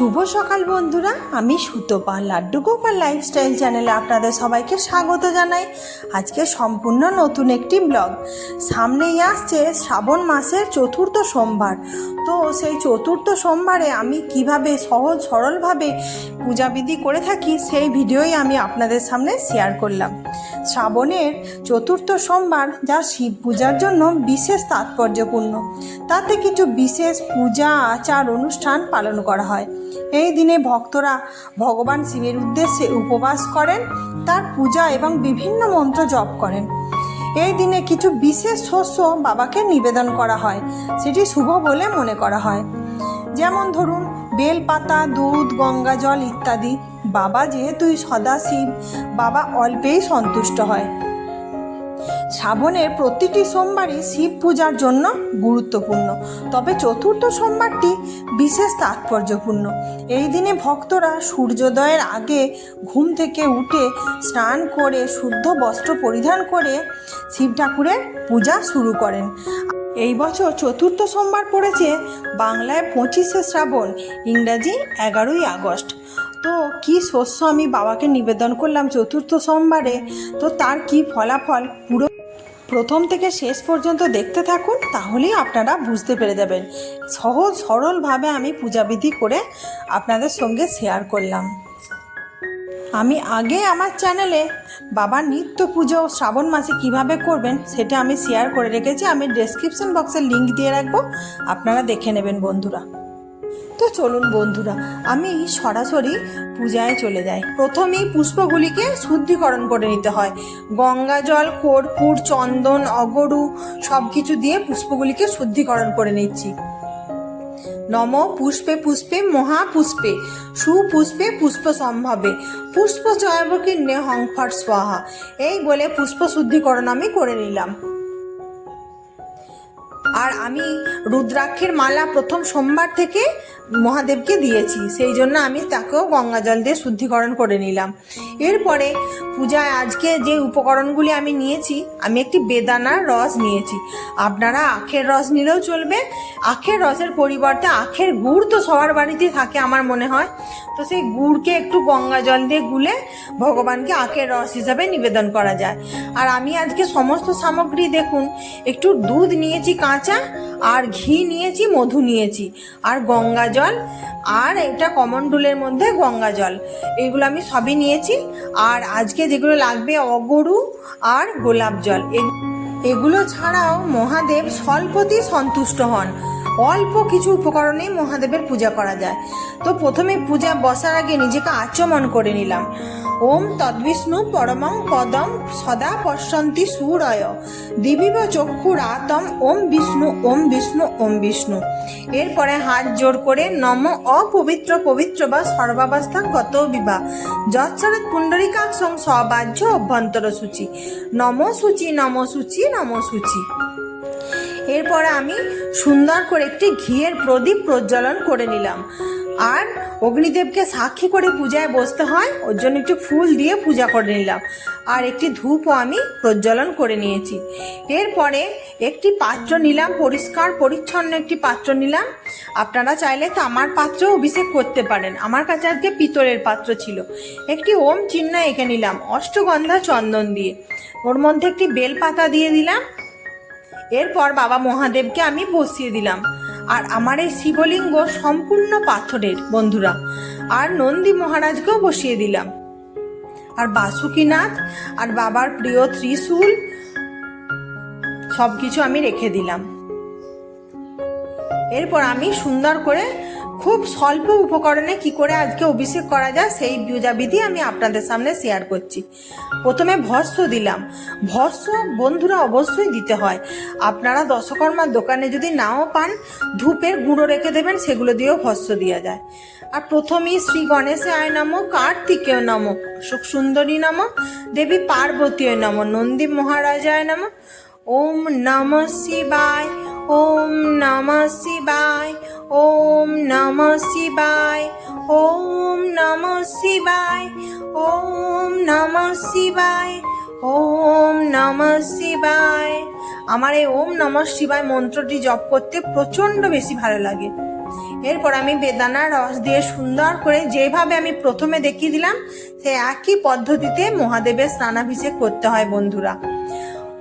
শুভ সকাল বন্ধুরা, আমি সুতোপা লাড্ডু গোপাল লাইফস্টাইল চ্যানেলে আপনাদের সবাইকে স্বাগত জানাই। আজকে সম্পূর্ণ নতুন একটি ব্লগ সামনেই আসছে শ্রাবণ মাসের চতুর্থ সোমবার। তো সেই চতুর্থ সোমবারে আমি কীভাবে সহজ সরলভাবে পূজাবিধি করে থাকি, সেই ভিডিওই আমি আপনাদের সামনে শেয়ার করলাম। শ্রাবণের চতুর্থ সোমবার, যা শিব পূজার জন্য বিশেষ তাৎপর্যপূর্ণ। তাতে কিছু বিশেষ পূজা, আচার, অনুষ্ঠান পালন করা হয়। এই দিনে ভক্তরা ভগবান শিবের উদ্দেশ্যে উপবাস করেন, তার পূজা এবং বিভিন্ন মন্ত্র জপ করেন। এই দিনে কিছু বিশেষ শস্য বাবাকে নিবেদন করা হয়, সেটি শুভ বলে মনে করা হয়। যেমন ধরুন বেলপাতা, দুধ, গঙ্গা জল ইত্যাদি। বাবা যেহেতুই সদাশিব বাবা অল্পেই সন্তুষ্ট হয়। শ্রাবণের প্রতিটি সোমবারই শিব পূজার জন্য গুরুত্বপূর্ণ। তবে চতুর্থ সোমবারটি বিশেষ তাৎপর্যপূর্ণ। এই দিনে ভক্তরা সূর্যোদয়ের আগে ঘুম থেকে উঠে স্নান করে শুদ্ধ বস্ত্র পরিধান করে শিব ঠাকুরের পূজা শুরু করেন। এই বছর চতুর্থ সোমবার পড়েছে বাংলায় পঁচিশে শ্রাবণ, ইংরাজি এগারোই আগস্ট। তো কি শস্য আমি বাবাকে নিবেদন করলাম চতুর্থ সোমবারে? তো তার কি ফলাফল? পুরো প্রথম থেকে শেষ পর্যন্ত দেখতে থাকুন, তাহলেই আপনারা বুঝতে পেরে যাবেন। সহজ সরলভাবে আমি পূজাবিধি করে আপনাদের সঙ্গে শেয়ার করলাম। আমি আগে আমার চ্যানেলে বাবার নিত্য পুজো শ্রাবণ মাসে কীভাবে করবেন সেটা আমি শেয়ার করে রেখেছি। আমি ডেসক্রিপশন বক্সে লিঙ্ক দিয়ে রাখব। আপনারা দেখে নেবেন বন্ধুরা। তো চলুন বন্ধুরা, আমি সরাসরি পূজায় চলে যাই। প্রথমেই পুষ্পগুলিকে শুদ্ধিকরণ করে নিতে হয়। গঙ্গা জল, কর্পূর, চন্দন, অগরু সব কিছু দিয়ে পুষ্পগুলিকে শুদ্ধিকরণ করে নিচ্ছি। নম পুষ্পে পুষ্পে মহাপুষ্পে সুপুষ্পে পুষ্প সম্ভবে পুষ্প চয়বকীর্ণে হংফট স্বাহা। এই বলে পুষ্প শুদ্ধিকরণ আমি করে নিলাম। আর আমি রুদ্রাক্ষের মালা প্রথম সোমবার থেকে মহাদেবকে দিয়েছি। সেই জন্য আমি তাকেও গঙ্গা জল দিয়ে শুদ্ধিকরণ করে নিলাম। এরপরে পূজায় আজকে যে উপকরণগুলি আমি নিয়েছি, আমি একটি বেদানার রস নিয়েছি। আপনারা আখের রস নিলেও চলবে। আখের রসের পরিবর্তে আখের গুড় তো সবার বাড়িতেই থাকে আমার মনে হয়। তো সেই গুড়কে একটু গঙ্গা জল দিয়ে গুলে ভগবানকে আখের রস হিসাবে নিবেদন করা যায়। আর আমি আজকে সমস্ত সামগ্রী দেখুন, একটু দুধ নিয়েছি কাঁচা আর ঘি নিয়েছি, মধু নিয়েছি। আর গঙ্গা জল আর এটা কমন্ডুলের মধ্যে গঙ্গা জল। এগুলো আমি সবই নিয়েছি। আর আজকে যেগুলো লাগবে অগরু আর গোলাপ জল। এগুলো ছাড়াও মহাদেব স্বল্পতেই সন্তুষ্ট হন। অল্প কিছু উপকরণেই মহাদেবের পূজা করা যায়। তো প্রথমে পূজা বসার আগে নিজেকে আচমন করে নিলাম। ওম তদ্বিষ্ণু পরমং পদম সদা পশ্যন্তি সুরয়। দিবিব চক্ষু রাতম, ওম বিষ্ণু ওম বিষ্ণু ওম বিষ্ণু। এরপরে হাত জোর করে নম অপবিত্র পবিত্র বা সর্বাবস্থা গত বিবাহ যৎসরৎ পুণ্ডরিকাক্ষং সবাহ্য অভ্যন্তর সূচি নম সূচি নম সূচি নম সূচি। এরপরে আমি সুন্দর করে একটি ঘিয়ের প্রদীপ প্রজ্বলন করে নিলাম। আর অগ্নিদেবকে সাক্ষী করে পূজায় বসতে হয়, ওর জন্য একটু ফুল দিয়ে পূজা করে নিলাম। আর একটি ধূপও আমি প্রজ্বলন করে নিয়েছি। এরপরে একটি পাত্র নিলাম, পরিষ্কার, পরিচ্ছন্ন একটি পাত্র নিলাম। আপনারা চাইলে তো আমার পাত্র অভিষেক করতে পারেন। আমার কাছে আজকে পিতলের পাত্র ছিল। একটি ওম চিহ্ন এঁকে নিলাম, অষ্টগন্ধা চন্দন দিয়ে। ওর মধ্যে একটি বেলপাতা দিয়ে দিলাম। এরপর বাবা মহাদেবকে আমি বসিয়ে দিলাম। আর আমার এই শিবলিঙ্গ সম্পূর্ণ পাথরের বন্ধুরা। আর নন্দী মহারাজকেও বসিয়ে দিলাম। আর বাসুকিনাথ আর বাবার প্রিয় ত্রিশূল সব কিছু আমি রেখে দিলাম। এরপর আমি সুন্দর করে খুব স্বল্প উপকরণে কি করে আজকে অভিষেক করা যায় সেই পূজাবিধি আমি আপনাদের সামনে শেয়ার করছি। প্রথমে ভস্য দিলাম। ভস্য বন্ধুরা অবশ্যই দিতে হয়। আপনারা দশকর্মার দোকানে যদি নাও পান ধূপের গুঁড়ো রেখে দেবেন, সেগুলো দিয়েও ভস্য দেওয়া যায়। আর প্রথমেই শ্রী গণেশে আয় নম, কার্তিকেয় নম সুখ সুন্দরী নম, দেবী পার্বতীয় নম, নন্দী মহারাজায় নম, ওম নম শিবায়। ওম নম শিবায়, ওম নম শিবায়, ওম নম শিবায়, ওম নম শিবায়, ওম নম শিবায়। আমার এই ওম নম শিবায় মন্ত্রটি জপ করতে প্রচণ্ড বেশি ভালো লাগে। এরপর আমি বেদানার রস দিয়ে সুন্দর করে যেভাবে আমি প্রথমে দেখিয়ে দিলাম সেই একই পদ্ধতিতে মহাদেবের স্নানাভিষেক করতে হয় বন্ধুরা।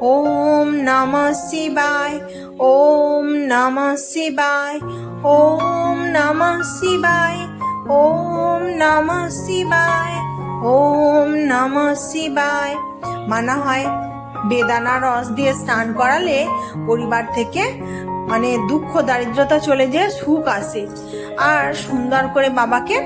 ওম নম শিবায়, ওম নম শিবায়, ওম নম শিবায়, ওম নম শিবায়, ওম নম শিবায়। মানা হয় বেদানা রস দিয়ে স্নান করালে পরিবার থেকে মানে দুঃখ, দারিদ্রতা চলে যেয়ে সুখ আসে। আর সুন্দর করে বাবাকে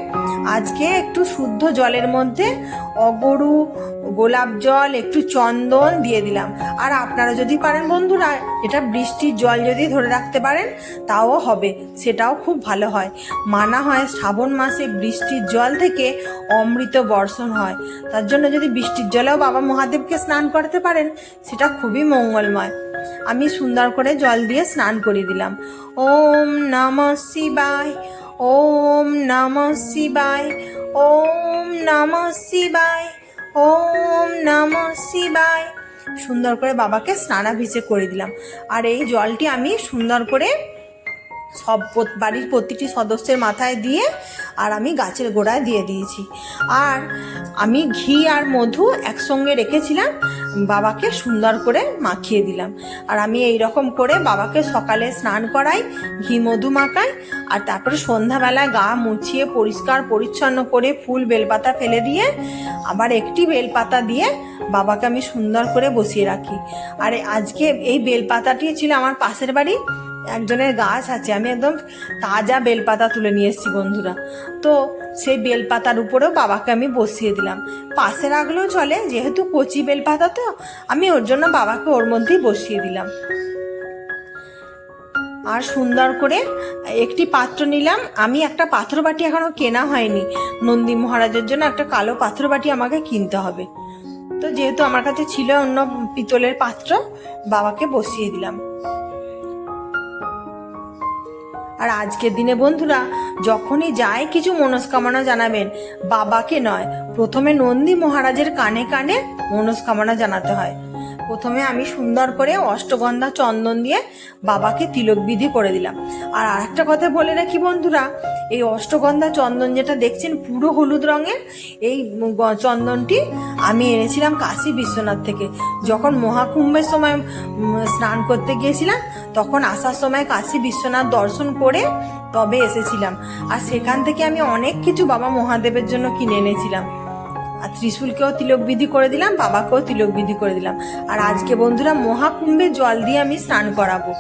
আজকে একটু শুদ্ধ জলের মধ্যে অগরু, গোলাপ জল, একটু চন্দন দিয়ে দিলাম। আর আপনারা যদি পারেন বন্ধুরা, এটা বৃষ্টির জল যদি ধরে রাখতে পারেন, তাও হবে। সেটাও খুব ভালো হয়। মানা হয় শ্রাবণ মাসে বৃষ্টির জল থেকে অমৃত বর্ষণ হয়। তার জন্য যদি বৃষ্টির জলেও বাবা মহাদেবকে স্নান করতে পারেন, সেটা খুবই মঙ্গলময়। আমি সুন্দর করে জল দিয়ে স্নান করে দিলাম। ওম নম শিবায়, ওম নম শিবায়, ওম নম শিবায়, ওম নম শিবায়। সুন্দর করে বাবাকে স্নানাভিষেক করে দিলাম। আর এই জলটি আমি সুন্দর করে সব বাড়ির প্রতিটি সদস্যের মাথায় দিয়ে আর আমি গাছের গোড়ায় দিয়ে দিয়েছি। আর আমি ঘি আর মধু একসঙ্গে রেখেছিলাম, বাবাকে সুন্দর করে মাখিয়ে দিলাম। আর আমি এই রকম করে বাবাকে সকালে স্নান করাই, ঘি মধু মাখাই, আর তারপরে সন্ধ্যাবেলায় গা মুছিয়ে পরিষ্কার পরিচ্ছন্ন করে ফুল বেলপাতা ফেলে দিয়ে আবার একটি বেলপাতা দিয়ে বাবাকে আমি সুন্দর করে বসিয়ে রাখি। আর আজকে এই বেলপাতাটি ছিল আমার পাশের বাড়ি একজনের গাছ আছে, আমি একদম তাজা বেলপাতা তুলে নিয়ে এসেছি বন্ধুরা। তো সেই বেলপাতার উপরেও বাবাকে আমি বসিয়ে দিলাম। পাশে রাখলেও চলে, যেহেতু কচি বেলপাতা তো, আমি ওর জন্য বাবাকে ওর মধ্যেই বসিয়ে দিলাম। আর সুন্দর করে একটি পাত্র নিলাম। আমি একটা পাত্র বাটি এখনও কেনা হয়নি। নন্দী মহারাজের জন্য একটা কালো পাত্র বাটি আমাকে কিনতে হবে। তো যেহেতু আমার কাছে ছিল অন্য পিতলের পাত্র, বাবাকে বসিয়ে দিলাম। আর আজকের দিনে বন্ধুরা, যখনই যায় কিছু মনস্কামনা জানাবেন, বাবাকে নয়, প্রথমে নন্দী মহারাজের কানে কানে মনস্কামনা জানাতে হয়। প্রথমে আমি সুন্দর করে অষ্টগন্ধা চন্দন দিয়ে বাবাকে তিলক বিধি করে দিলাম। আর আরেকটা কথা বলে রাখি বন্ধুরা এই অষ্টগন্ধা চন্দন যেটা দেখছেন, পুরো হলুদ রঙের, এই চন্দনটি আমি এনেছিলাম কাশী বিশ্বনাথ থেকে। যখন মহাকুম্ভের সময় স্নান করতে গিয়েছিলাম, তখন আসার সময় কাশী বিশ্বনাথ দর্শন করে তবে এসেছিলাম। আর সেখান থেকে আমি অনেক কিছু বাবা মহাদেবের জন্য কিনে এনেছিলাম। আর ত্রিশূলকেও তিলক বিধি করে দিলাম, বাবাকেও তিলক বিধি করে দিলাম। আর আজকে বন্ধুরা, মহাকুম্ভে জল দিয়ে আমি স্নান করাবো।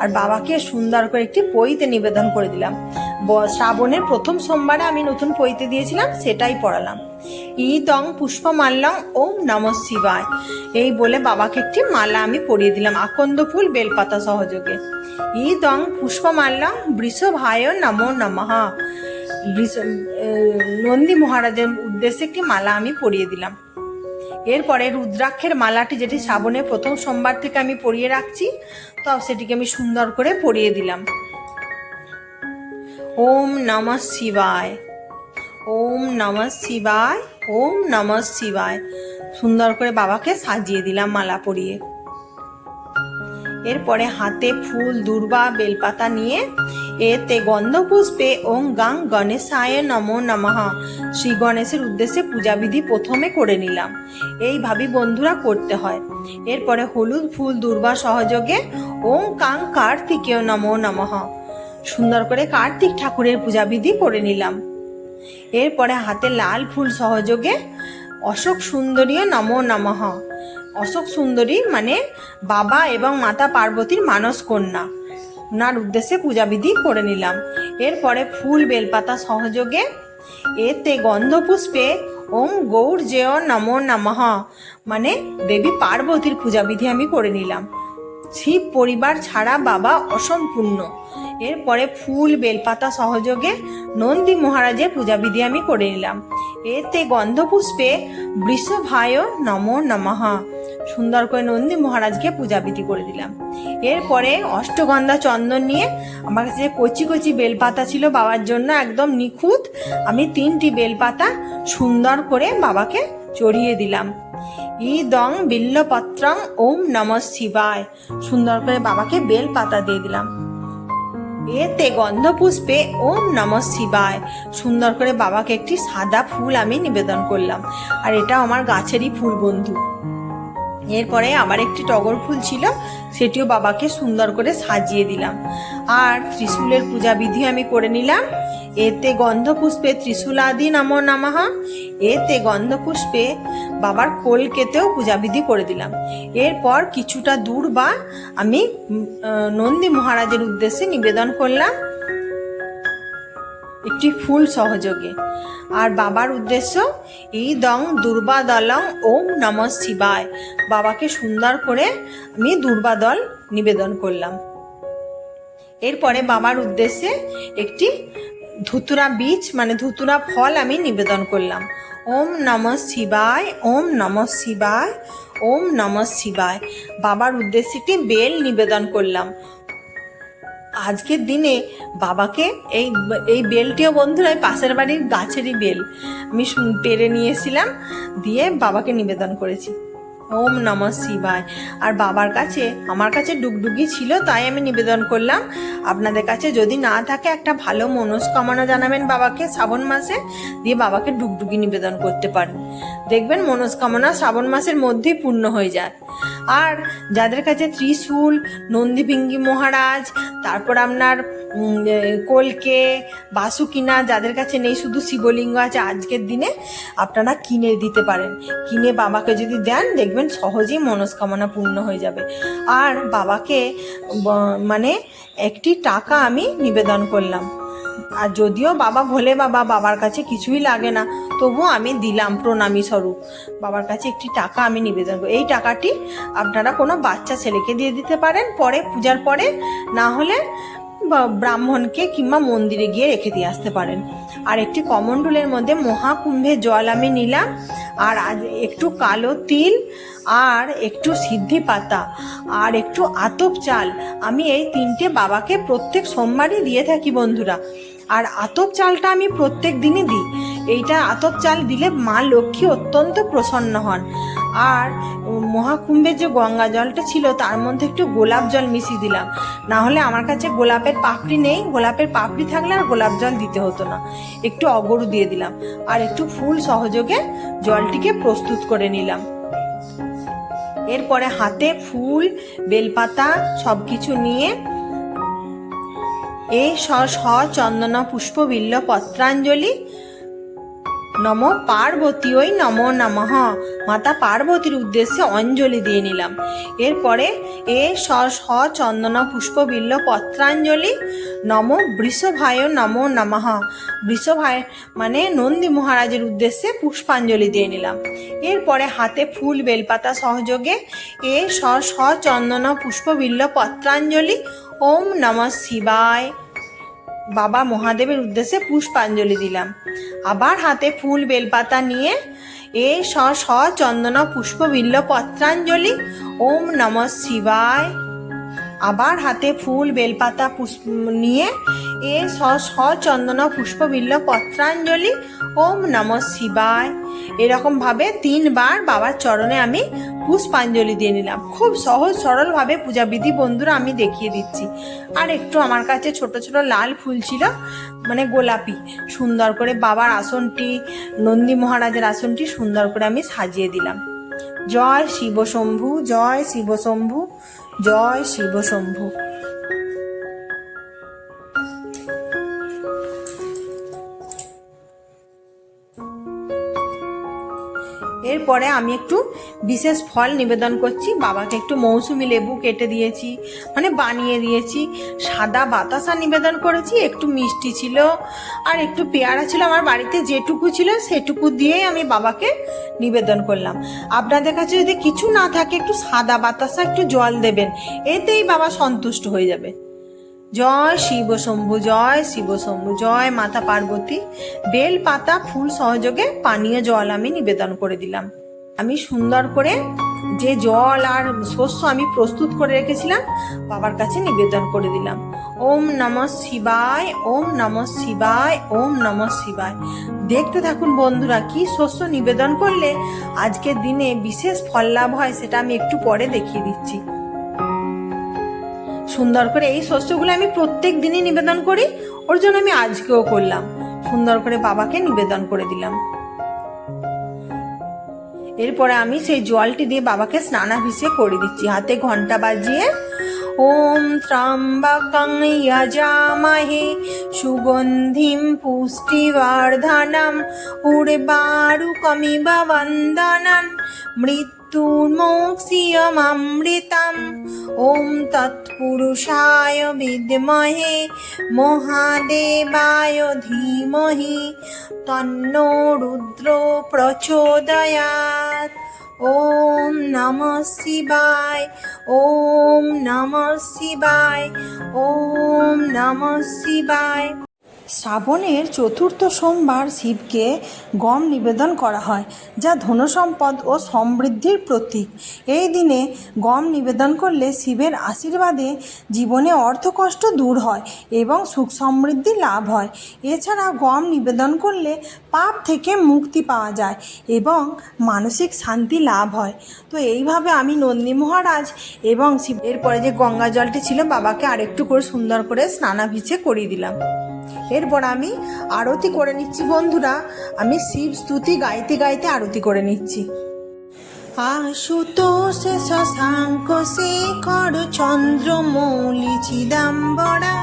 আর বাবাকে সুন্দর করে একটি পইতে নিবেদন করে দিলাম। শ্রাবণের প্রথম সোমবারে আমি নতুন পইতে দিয়েছিলাম, সেটাই পড়ালাম। ই দং পুষ্প মাল্লং ওম নম শিবায়। এই বলে বাবাকে একটি মালা আমি পরিয়ে দিলাম, আকন্দ ফুল বেলপাতা সহযোগে। ই দং পুষ্প মাল্লং বৃষ ভায় নমো নমঃ। বৃষ- নন্দী মহারাজের উদ্দেশ্যে একটি মালা আমি পরিয়ে দিলাম। এরপরে রুদ্রাক্ষের মালাটি যেটি শ্রাবণের প্রথম সোমবার থেকে আমি পরিয়ে রাখছি তো সেটিকে আমি সুন্দর করে পরিয়ে দিলাম। ওম নম শিবায়। ওম নম শিবায়, ওম নম শিবায়। সুন্দর করে বাবাকে সাজিয়ে দিলাম মালা পরিয়ে। এরপরে হাতে ফুল, দুর্বা, বেলপাতা নিয়ে এতে গন্ধ পুষ্পে ওং গাং গণেশায় নমো নমঃ। শ্রী গণেশের উদ্দেশ্যে পূজাবিধি প্রথমে করে নিলাম। এইভাবে বন্ধুরা করতে হয়। এরপরে হলুদ ফুল, দুর্বা সহযোগে ওং কাং কার্তিকেয় নমো নমঃ। সুন্দর করে কার্তিক ঠাকুরের পূজাবিধি করে নিলাম। এরপরে হাতে লাল ফুল সহযোগে অশোক সুন্দরী নমো নমঃ। অশোক সুন্দরী মানে বাবা এবং মাতা পার্বতীর মানস কন্যা। ওনার উদ্দেশ্যে পূজাবিধি করে নিলাম। এরপরে ফুল বেলপাতা সহযোগে এতে গন্ধপুষ্পে ওম গৌর জেয় নমো নমঃ মানে দেবী পার্বতীর পূজাবিধি আমি করে নিলাম। শিব পরিবার ছাড়া বাবা অসম্পূর্ণ। এরপরে ফুল, বেলপাতা সহযোগে নন্দী মহারাজের পূজাবিধি আমি করে নিলাম। এতে গন্ধপুষ্পে বৃষভায় নমো নমঃ। সুন্দর করে নন্দী মহারাজকে পূজাবিধি করে দিলাম। এরপরে অষ্টগন্ধা চন্দন নিয়ে আমার কাছে কচি কচি বেলপাতা ছিল বাবার জন্য একদম নিখুঁত, আমি তিনটি বেলপাতা সুন্দর করে বাবাকে চড়িয়ে দিলাম। ইদং বিল্লপত্রং ওম নম শিবায়। সুন্দর করে বাবাকে বেল পাতা দিয়ে দিলাম। এতে গন্ধ পুষ্পে ওম নম শিবায়। সুন্দর করে বাবাকে একটি সাদা ফুল আমি নিবেদন করলাম। আর এটা আমার গাছেরই ফুল, বন্ধু। এরপরে আবার একটি টগর ফুল ছিল, সেটিও বাবাকে সুন্দর করে সাজিয়ে দিলাম। আর ত্রিশূলের পূজা বিধি আমি করে নিলাম। এতে গন্ধ পুষ্পে ত্রিশূলাদি নম নামাহ এতে গন্ধ পুষ্পে বাবার কোলকেতেও পূজাবিধি করে দিলাম। এরপর কিছুটা দূর বা আমি নন্দী মহারাজের উদ্দেশ্যে নিবেদন করলাম একটি ফুল সহযোগে। আর বাবার উদ্দেশ্য দং দুর্বাদলং ওম নম শিবায়। বাবাকে সুন্দর করে আমি দুর্বাদল নিবেদন করলাম। এরপরে বাবার উদ্দেশ্যে একটি ধুতুরা বীজ মানে ধুতুরা ফল আমি নিবেদন করলাম। ওম নম শিবায়, ওম নম শিবায়, ওম নম শিবায়। বাবার উদ্দেশ্যে একটি বেল নিবেদন করলাম। আজকের দিনে বাবাকে এই এই বেলটিও বন্ধুরা পাশের বাড়ির গাছেরই বেল। আমি পেরে নিয়ে এসেছিলাম দিয়ে বাবাকে নিবেদন করেছি। ওম নম শিবায়। আর বাবার কাছে, আমার কাছে ডুগডুগি ছিল, তাই আমি নিবেদন করলাম, আপনাদের কাছে যদি না থাকে একটা ভালো মনস্কামনা জানাবেন বাবাকে শ্রাবণ মাসে, দিয়ে বাবাকে ডুগডুগি নিবেদন করতে পারেন। দেখবেন মনস্কামনা শ্রাবণ মাসের মধ্যেই পূর্ণ হয়ে যায়। আর যাদের কাছে ত্রিশূল নন্দীভিঙ্গি মহারাজ, তারপর আপনার কলকে বাসুকিনা যাদের কাছে নেই, শুধু শিবলিঙ্গ আছে, আজকের দিনে আপনারা কিনে দিতে পারেন। কিনে বাবাকে যদি দেন, দেখবেন সহজেই মনস্কামনা পূর্ণ হয়ে যাবে। আর বাবাকে মানে একটি টাকা আমি নিবেদন করলাম। আর যদিও বাবা ভোলে বাবা বাবার কাছে কিছুই লাগে না, তবুও আমি দিলাম প্রণামী স্বরূপ। বাবার কাছে একটি টাকা আমি নিবেদন করি এই টাকাটি আপনারা কোনো বাচ্চা ছেলেকে দিয়ে দিতে পারেন, পরে পূজার পরে, না হলে ব্রাহ্মণকে কিংবা মন্দিরে গিয়ে রেখে দিয়ে আসতে পারেন। আর একটি কমণ্ডলের মধ্যে মহাকুম্ভে জল আমি নিলাম, আর একটু কালো তিল, আর একটু সিদ্ধি পাতা, আর একটু আতপ চাল। আমি এই তিনটে বাবাকে প্রত্যেক সোমবারই দিয়ে থাকি বন্ধুরা। আর আতপ চালটা আমি প্রত্যেক দিনই দিই। এইটা আতপ চাল দিলে মা লক্ষ্মী অত্যন্ত প্রসন্ন হন। আর মহাকুম্ভের যে গঙ্গা জলটা ছিল, তার মধ্যে একটু গোলাপ জল মিশিয়ে দিলাম। না হলে আমার কাছে গোলাপের পাপড়ি নেই, গোলাপের পাপড়ি থাকলে আর গোলাপ জল দিতে হতো না। একটু অগরু দিয়ে দিলাম আর একটু ফুল সহযোগে জলটিকে প্রস্তুত করে নিলাম। এরপরে হাতে ফুল, বেলপাতা সব কিছু নিয়ে এ স চন্দন পুষ্প বিল্ল পত্রাঞ্জলি নম পার্বতী ওই নম নমঃ। মাতা পার্বতীর উদ্দেশ্যে অঞ্জলি দিয়ে নিলাম। এরপরে এ স স চন্দন পুষ্প বিল্ল পত্রাঞ্জলি নম বৃষভায় নম নমঃ। বৃষভায় মানে নন্দী মহারাজের উদ্দেশ্যে পুষ্পাঞ্জলি দিয়ে নিলাম। এরপরে হাতে ফুল বেলপাতা সহযোগে এ স স চন্দন পুষ্প বিল্ল পত্রাঞ্জলি। ওম নম শিবায়। বাবা মহাদেবের উদ্দেশ্যে পুষ্পাঞ্জলি দিলাম। আবার হাতে ফুল, বেলপাতা নিয়ে এ স চন্দন পুষ্প বিল্ল পত্রাঞ্জলি ওম নম শিবায়। আবার হাতে ফুল, বেলপাতা পুষ্প নিয়ে এ স চন্দন পুষ্প বিল্ল পত্রাঞ্জলি। ওম নম শিবায়। এরকম ভাবে তিনবার বাবার চরণে আমি পুষ্পাঞ্জলি দিয়ে নিলাম। খুব সহজ, সরলভাবে পূজাবিধি বন্ধুরা আমি দেখিয়ে দিচ্ছি। আর একটু আমার কাছে ছোট ছোট লাল ফুল ছিল মানে গোলাপি। সুন্দর করে বাবার আসনটি, নন্দী মহারাজের আসনটি সুন্দর করে আমি সাজিয়ে দিলাম। জয় শিব শম্ভু জয় শিব শম্ভু জয় শিব শম্ভু এরপরে আমি একটু বিশেষ ফল নিবেদন করছি। বাবাকে একটু মৌসুমি লেবু কেটে দিয়েছি মানে বানিয়ে দিয়েছি। সাদা বাতাসা নিবেদন করেছি, একটু মিষ্টি ছিল আর একটু পেয়ারা ছিল। আমার বাড়িতে যেটুকু ছিল সেটুকু দিয়েই আমি বাবাকে নিবেদন করলাম। আপনাদের কাছে যদি কিছু না থাকে, একটু সাদা বাতাসা, একটু জল দেবেন। এতেই বাবা সন্তুষ্ট হয়ে যাবে। জয় শিব শম্ভু, জয় শিব শম্ভু, জয় মাতা পার্বতী। বেল পাতা ফুল সহযোগে পানীয় জল আমি নিবেদন করে দিলাম। আমি সুন্দর করে যে জল আর শস্য আমি প্রস্তুত করে রেখেছিলাম, বাবার কাছে নিবেদন করে দিলাম। ওম নম শিবায়, ওম নম শিবায়, ওম নম শিবায়। দেখতে থাকুন বন্ধুরা, কি শস্য নিবেদন করলে আজকের দিনে বিশেষ ফল লাভ হয় সেটা আমি একটু পরে দেখিয়ে দিচ্ছি। সুন্দর করে এই শস্যগুলো আমি প্রত্যেক দিনই নিবেদন করি, ওর জন্য আমি আজকেও করলাম। সুন্দর করে বাবাকে নিবেদন করে দিলাম। এরপরে আমি সেই জলটি দিয়ে বাবাকে স্নানাভিষেক করে দিচ্ছি। হাতে ঘণ্টা বাজিয়ে, ওম ত্রাম্বাকং যজামহে সুগন্ধিম পুষ্টিবর্ধনম উর্বারুকমিব বন্দনম মৃত্যুর্মোক্ষিয়মৃতম ওম তৎপুরুষায় বিদ্মহে, মহাদেবায় ধীমহি, তন্নো রুদ্র প্রচোদয়াৎ ওম নমঃ শিবায়, ওম নমঃ শিবায়, ওম নমঃ শিবায়। শ্রাবণের চতুর্থ সোমবার শিবকে গম নিবেদন করা হয়, যা ধনসম্পদ ও সমৃদ্ধির প্রতীক। এই দিনে গম নিবেদন করলে শিবের আশীর্বাদে জীবনে অর্থকষ্ট দূর হয় এবং সুখ সমৃদ্ধি লাভ হয়। এছাড়া গম নিবেদন করলে পাপ থেকে মুক্তি পাওয়া যায় এবং মানসিক শান্তি লাভ হয়। তো এইভাবে আমি নন্দী মহারাজ এবং শিব এরপরে যে গঙ্গা জলটি ছিল, বাবাকে আরেকটু করে সুন্দর করে স্নানাভিষেক করিয়ে দিলাম। এরপর আমি আরতি করে নিচ্ছি, বন্ধুরা। আমি শিব স্তুতি গাইতে গাইতে আরতি করে নিচ্ছি। আশুতোষ শশাঙ্ক শেখর চন্দ্র মৌলি চিদাম্বরা,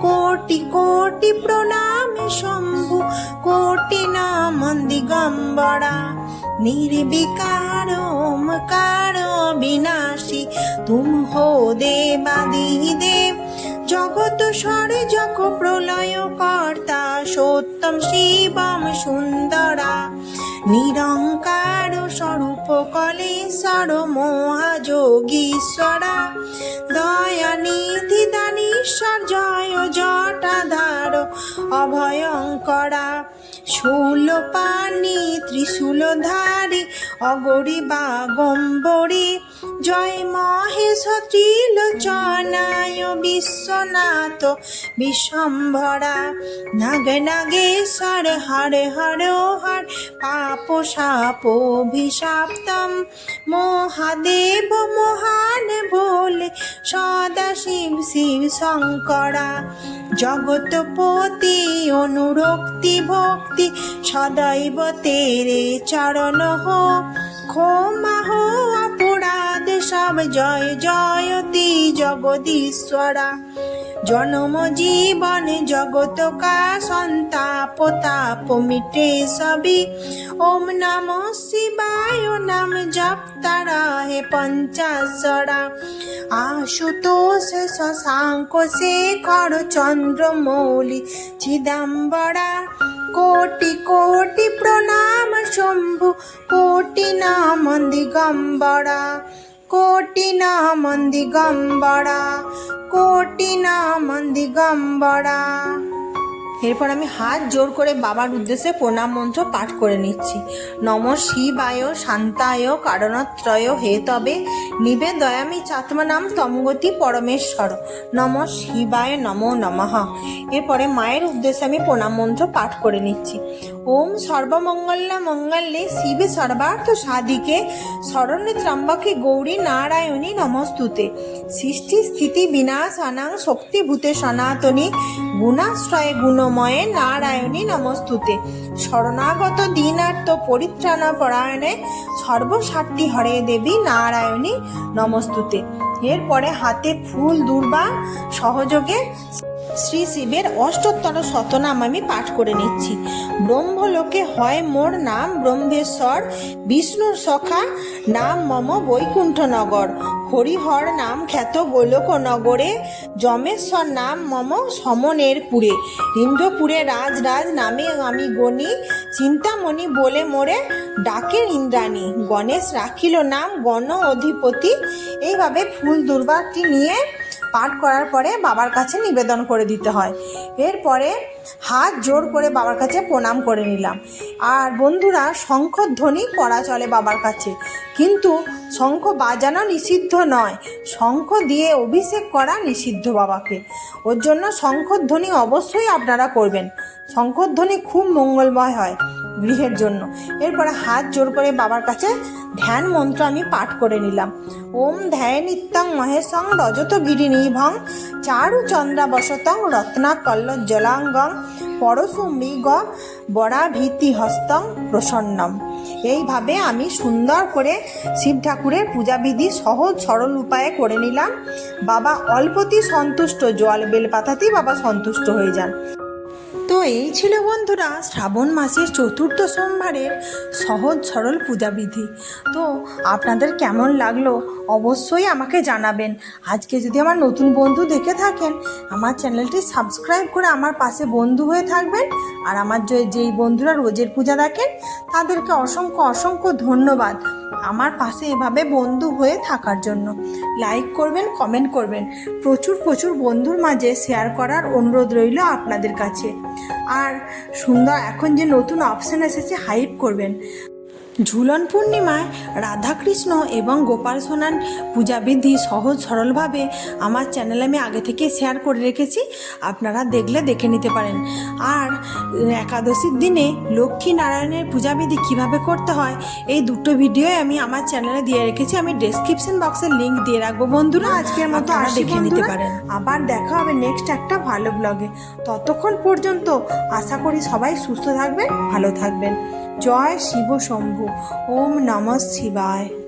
কোটি কোটি প্রণামে শম্ভু, কোটি নাম দিগম্বরা। নির্বিকার ওমকার বিনাশী তুম হো দেবাদি দেব জগত স্বরে যখ প্রলয় কর্তা সত্যম শিবম সুন্দরা। নিরঙ্কার স্বরূপ কলেশ্বর মহাযোগীশ্বরা। দয়া নিধি দানীশ্বর জয় জটাধার অভয়ঙ্করা। শূল পানি ত্রিশূলধারী অগরি বাগম্বরী জয় মহেশ ত্রিলোচনায় বিশ্বনাথ বিশ্বম্ভরা। নাগ নাগেশ্বর হরে হর হর, পাপ সাপ অভিশাপ্তম। মহাদেব মহান বলে, সদা শিব শিব শঙ্করা। জগৎপতি অনুরক্তি ভক্তি সদৈব তেরে চরণ হো। ক্ষমা হো অপরাধ সব জয় জয়তি জগদীশ্বরা। জনম জীবন জগত কা সন্তাপ তাপ মিটে সবই। ওম নম শিবায় নাম জপ তারা হে পঞ্চাশরা। আশুতোষ শশাঙ্ক শেখর চন্দ্র মৌলি চিদাম্বরা কোটি কোটি প্রণাম শম্ভু কোটি নাম দিগম্বরা কোটি নাম দিগম্বরা কোটি নাম দিগম্বরা। এরপর আমি হাত জোর করে বাবার উদ্দেশ্যে প্রণাম মন্ত্র পাঠ করে নিচ্ছি। নম শিবায় শান্তায় কারণত্রয় হে তবে নিবে দয়ামি চাত্মনাম তমগতি পরমেশ্বর। নম শিবায় নম নমঃ। এরপরে মায়ের উদ্দেশ্যে আমি প্রণাম মন্ত্র পাঠ করে নিচ্ছি। ওম সর্বমঙ্গলা মঙ্গলে শিবে সর্বার্থ সাধিকে শরণ্যে ত্রম্বকে গৌরী নারায়ণী নমস্তুতে। সৃষ্টি স্থিতি বিনাশ বিনাশানাং শক্তিভূতে সনাতনী, গুণাশ্রয়ে গুণময়ে নারায়ণী নমস্তুতে। শরণাগত দীনার্থ পরিত্রাণ পরায়ণে সর্বস্বার্থী হরে দেবী নারায়ণী নমস্তুতে। এরপরে হাতে ফুল, দুর্বা, সহযোগে শ্রী শিবের অষ্টোত্তর শতনাম আমি পাঠ করে নিচ্ছি। ব্রহ্মলোকে হয় মোর নাম ব্রহ্মেশ্বর, বিষ্ণুর সখা নাম মম বৈকুণ্ঠনগর, হরিহর নাম খ্যাত গোলক নগরে যমেশ্বর নাম মম সমনের পুরে ইন্দ্রপুরে রাজ রাজ নামে আমি গণি, চিন্তামণি বলে মোরে ডাকের ইন্দ্রাণী, গণেশ রাখিল নাম গণ অধিপতি। এইভাবে ফুল দুর্বারটি নিয়ে পাঠ করার পরে বাবার কাছে নিবেদন করে দিতে হয়। এরপরে হাত জোর করে বাবার কাছে প্রণাম করে নিলাম। আর বন্ধুরা, শঙ্খধ্বনি করা চলে বাবার কাছে। কিন্তু শঙ্খ বাজানো নিষিদ্ধ নয়। শঙ্খ দিয়ে অভিষেক করা নিষিদ্ধ বাবাকে। ওর জন্য শঙ্খধ্বনি অবশ্যই আপনারা করবেন। শঙ্করধ্বনি খুব মঙ্গলময় হয় গৃহের জন্য। এরপরে হাত জোর করে বাবার কাছে ধ্যান মন্ত্র আমি পাঠ করে নিলাম। ওম ধ্যায় নিত্যং মহেশং রজত গিরি নিভং চারু চন্দ্রা বসতং রত্না কল্ল জলাঙ্গং পরশু মৃগ বরাভীতি হস্তং প্রসন্নম। এইভাবে আমি সুন্দর করে শিব ঠাকুরের পূজাবিধি সহজ সরল উপায়ে করে নিলাম। বাবা অল্পতি সন্তুষ্ট, জল বেলপাতাতেই বাবা সন্তুষ্ট হয়ে যান। এই ছিল বন্ধুরা শ্রাবণ মাসের চতুর্থ সোমবারের সহজ সরল পূজাবিধি। তো আপনাদের কেমন লাগল অবশ্যই আমাকে জানাবেন। আজকে যদি আমার নতুন বন্ধু দেখে থাকেন, আমার চ্যানেলটি সাবস্ক্রাইব করে আমার পাশে বন্ধু হয়ে থাকবেন। আর আমার যেই বন্ধুরা রোজের পূজা দেখেন, তাদেরকে অসংখ্য অসংখ্য ধন্যবাদ আমার পাশে এভাবে বন্ধু হয়ে থাকার জন্য। লাইক করবেন, কমেন্ট করবেন। প্রচুর প্রচুর বন্ধুর মাঝে শেয়ার করার অনুরোধ রইল আপনাদের কাছে। আর সুন্দর এখন যে নতুন অপশান এসেছে হাইপ করবেন। ঝুলন পূর্ণিমায় রাধাকৃষ্ণ এবং গোপাল সোনার পূজাবিধি সহজ সরলভাবে আমার চ্যানেলে আমি আগে থেকে শেয়ার করে রেখেছি। আপনারা দেখলে দেখে নিতে পারেন। আর একাদশীর দিনে লক্ষ্মী নারায়ণের পূজাবিধি কীভাবে করতে হয় এই দুটো ভিডিও আমি আমার চ্যানেলে দিয়ে রেখেছি। আমি ডেসক্রিপশন বক্সের লিংক দিয়ে রাখব। বন্ধুরা আজকের মতো আর দেখে নিতে পারেন। আবার দেখা হবে নেক্সট একটা ভালো ব্লগে ততক্ষণ পর্যন্ত আশা করি সবাই সুস্থ থাকবেন ভালো থাকবেন। জয় শিব শম্ভু ওম নমঃ শিবায়।